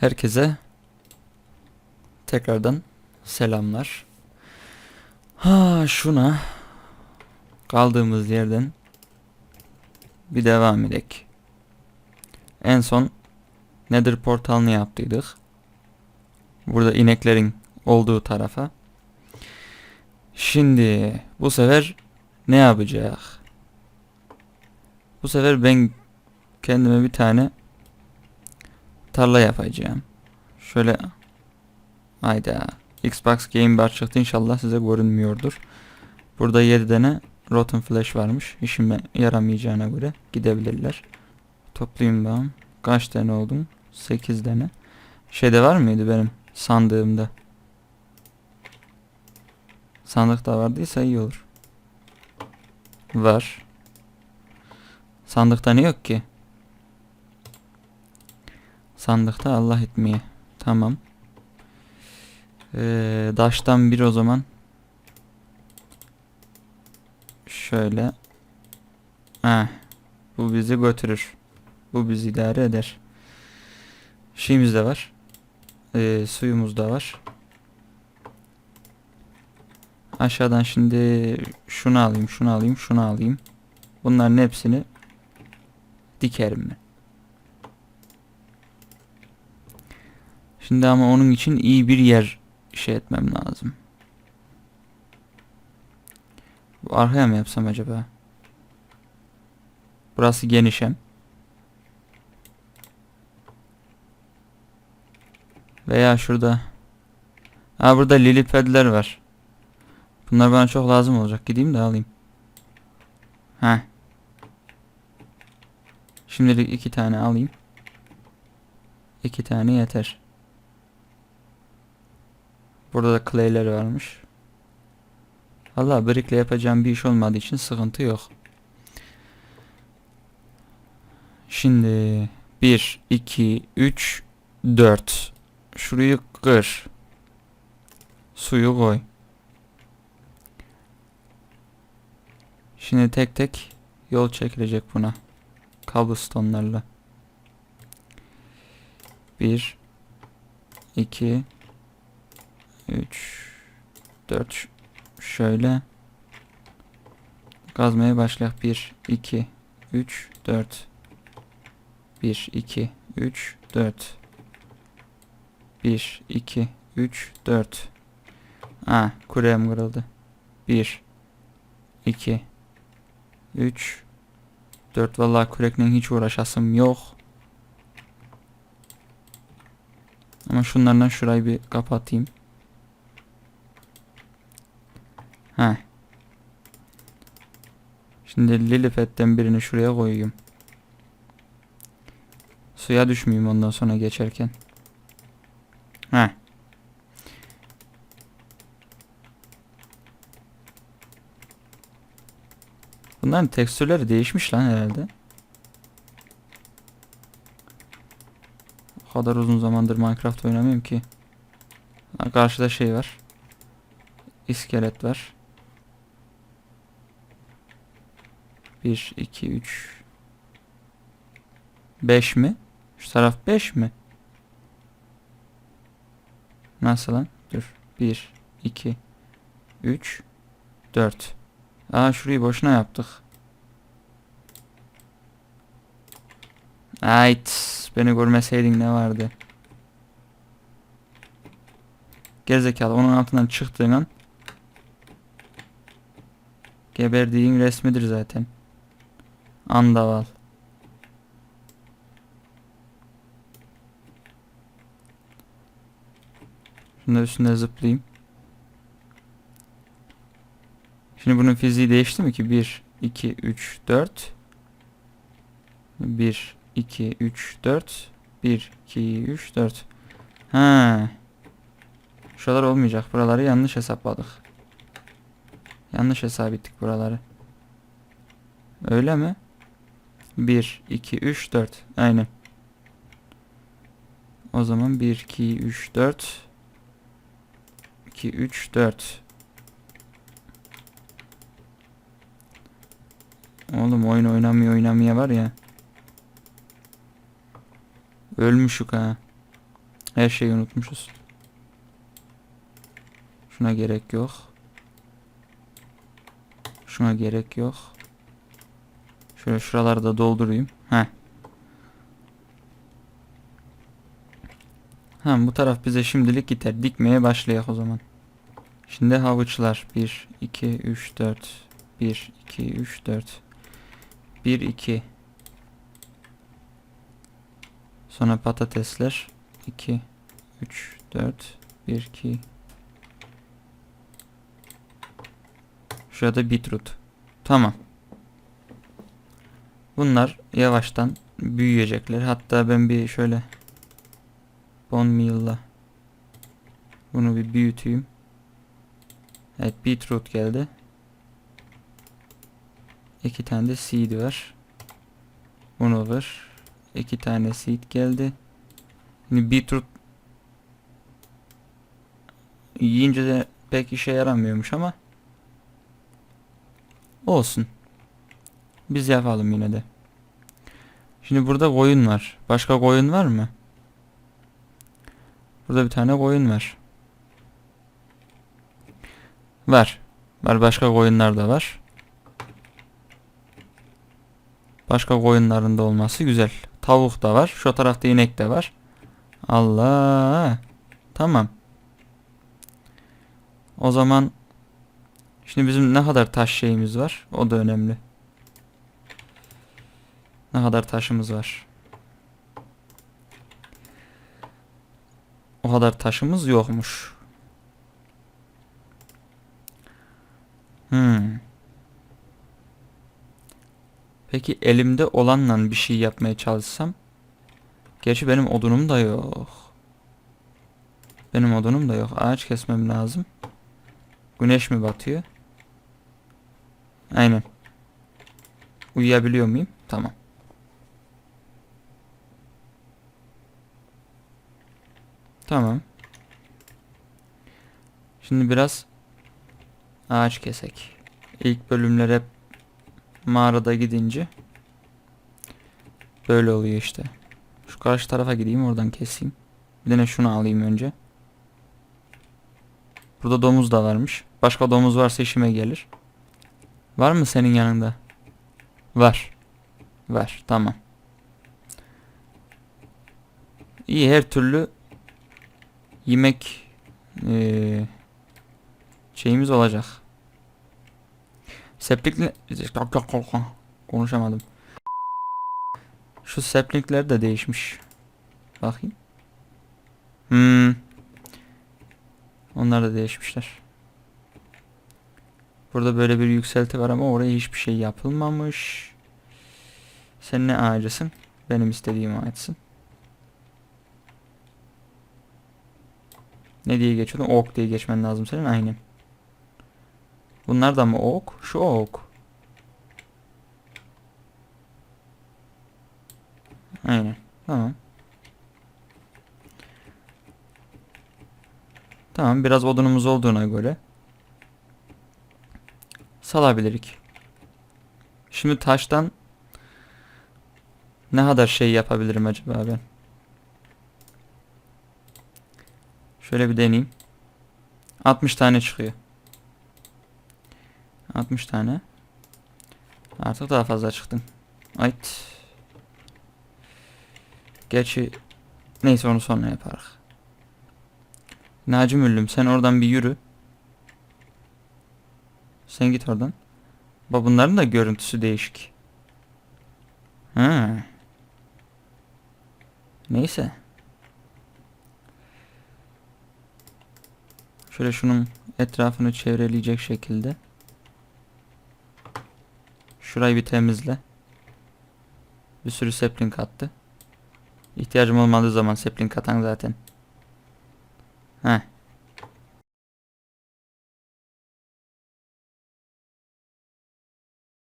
Herkese tekrardan selamlar. Ha şuna kaldığımız yerden bir devam edek. En son Nether portalını yaptıydık. Burada ineklerin olduğu tarafa. Şimdi bu sefer ne yapacak? Bu sefer ben kendime bir tane tarla yapacağım. Şöyle Hayda. Xbox Game Bar çıktı inşallah size görünmüyordur. Burada 7 tane Rotten Flash varmış. İşime yaramayacağına göre gidebilirler. Toplayayım ben. Kaç tane oldum? 8 tane. Şeyde var mıydı benim sandığımda? Sandıkta vardıysa iyi olur. Var. Sandıkta ne yok ki? Sandıkta Allah etmeye. Tamam. Ee, daştan bir o zaman. Şöyle. Heh. Bu bizi götürür. Bu bizi idare eder. Şeyimiz de var. Ee, suyumuz da var. Aşağıdan şimdi şunu alayım, şunu alayım, şunu alayım. Bunların hepsini dikerim ben. Şimdi ama onun için iyi bir yer şey etmem lazım. Bu arkaya mı yapsam acaba? Burası geniş hem. Veya şurada. Ha burada lily pad'ler var. Bunlar bana çok lazım olacak. Gideyim de alayım. Ha. Şimdilik iki tane alayım. İki tane yeter. Burada da clay'ler varmış. Allah brickle yapacağım bir iş olmadığı için sıkıntı yok. Şimdi 1, 2, 3, 4. Şurayı kır. Suyu koy. Şimdi tek tek yol çekilecek buna. Cobblestone'larla. 1 2 3 4 şöyle. Kazmaya başlayak 1 2 3 4 1 2 3 4 1 2 3 4 Ha kurem kırıldı. 1 2 3 4 vallahi kürekle hiç uğraşasım yok. Ama şunlardan şurayı bir kapatayım Heh. Şimdi Lilipet'ten birini şuraya koyayım. Suya düşmeyeyim ondan sonra geçerken. Heh. Bunların tekstürleri değişmiş lan herhalde. O kadar uzun zamandır Minecraft oynamıyorum ki. Karşıda şey var. İskelet var. 1, 2, 3 5 mi? Şu taraf 5 mi? Nasıl lan? Dur. 1, 2, 3, 4. Aa şurayı boşuna yaptık. Ait. Beni görmeseydin ne vardı? Gerizekalı onun altından çıktığın an geberdiğin resmidir zaten. Andaval. Şunda üstünde zıplayayım. Şimdi bunun fiziği değişti mi ki? 1, 2, 3, 4. 1, 2, 3, 4. 1, 2, 3, 4. Ha. Şuralar olmayacak. Buraları yanlış hesapladık. Yanlış hesap ettik buraları. Öyle mi? 1, 2, 3, 4. Aynen. O zaman 1, 2, 3, 4. 2, 3, 4. Oğlum oyun oynamıyor oynamaya var ya. Ölmüşük ha. Her şeyi unutmuşuz. Şuna gerek yok. Şuna gerek yok. Şöyle şuraları da doldurayım. Heh. Ha bu taraf bize şimdilik yeter. Dikmeye başlayak o zaman. Şimdi havuçlar. 1, 2, 3, 4. 1, 2, 3, 4. 1, 2. Sonra patatesler. 2, 3, 4. 1, 2. Şurada beetroot. Tamam. Bunlar yavaştan büyüyecekler. Hatta ben bir şöyle bone meal'la bunu bir büyüteyim. Evet beetroot geldi. İki tane de seed var. Bunu var. İki tane seed geldi. Şimdi beetroot yiyince de pek işe yaramıyormuş ama olsun. Biz yapalım yine de. Şimdi burada koyun var. Başka koyun var mı? Burada bir tane koyun var. Var. Var başka koyunlar da var. Başka koyunların da olması güzel. Tavuk da var. Şu tarafta inek de var. Allah. Tamam. O zaman şimdi bizim ne kadar taş şeyimiz var? O da önemli. Ne kadar taşımız var? O kadar taşımız yokmuş. Hmm. Peki elimde olanla bir şey yapmaya çalışsam? Gerçi benim odunum da yok. Benim odunum da yok. Ağaç kesmem lazım. Güneş mi batıyor? Aynen. Uyuyabiliyor muyum? Tamam. Tamam. Şimdi biraz ağaç kesek. İlk bölümler hep mağarada gidince böyle oluyor işte. Şu karşı tarafa gideyim oradan keseyim. Bir de şunu alayım önce. Burada domuz da varmış. Başka domuz varsa işime gelir. Var mı senin yanında? Var. Var. Tamam. İyi her türlü yemek eee, şeyimiz olacak. Seplikle konuşamadım. Şu seplikler de değişmiş. Bakayım. Hmm. Onlar da değişmişler. Burada böyle bir yükselti var ama oraya hiçbir şey yapılmamış. Sen ne ağacısın? Benim istediğim ağaçsın. Ne diye geçiyordun? Ok diye geçmen lazım senin. Aynen. Bunlar da mı ok? Şu ok. Aynen. Tamam. Tamam biraz odunumuz olduğuna göre salabilirik. Şimdi taştan ne kadar şey yapabilirim acaba ben? Şöyle bir deneyeyim. 60 tane çıkıyor. 60 tane. Artık daha fazla çıktım. Ait. Gerçi neyse onu sonra yaparız. Naci Müllüm sen oradan bir yürü. Sen git oradan. Bak bunların da görüntüsü değişik. Ha. Neyse. Şöyle şunun etrafını çevreleyecek şekilde. Şurayı bir temizle. Bir sürü sapling attı. İhtiyacım olmadığı zaman sapling atan zaten. Heh